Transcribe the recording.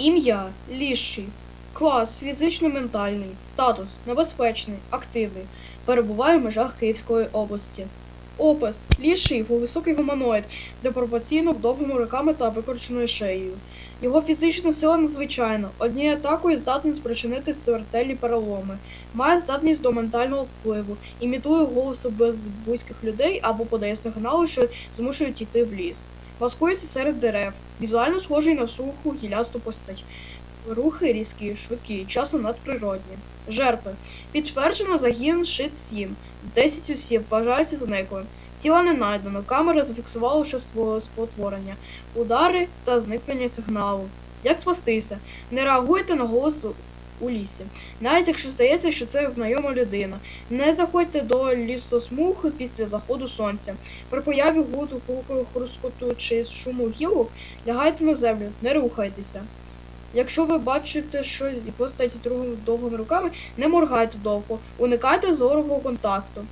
Ім'я Ліший. Клас фізично-ментальний. Статус небезпечний, активний. Перебуває в межах Київської області. Опис Ліший високий гуманоїд з непропорційно довгими руками та викорченою шиєю. Його фізична сила надзвичайна. Однією атакою здатний спричинити смертельні переломи. Має здатність до ментального впливу, імітує голоси без близьких людей або подає сигнали, що змушують йти в ліс. Маскується серед дерев, візуально схожий на суху гілясту постать. Рухи різкі, швидкі, часом надприродні. Жертви. Підтверджено загін шит 7. 10 осіб вважаються зниклим. Тіла не знайдено. Камера зафіксувала лише спотворення, удари та зникнення сигналу. Як спастися? Не реагуйте на голос у- лісі. Навіть якщо здається, що це знайома людина. Не заходьте до лісосмуг після заходу сонця. При появі гуду, гулкою хрускоту чи шуму гілок лягайте на землю, не рухайтеся. Якщо ви бачите щось і постаті другими довгими руками, не моргайте довго, уникайте зорового контакту.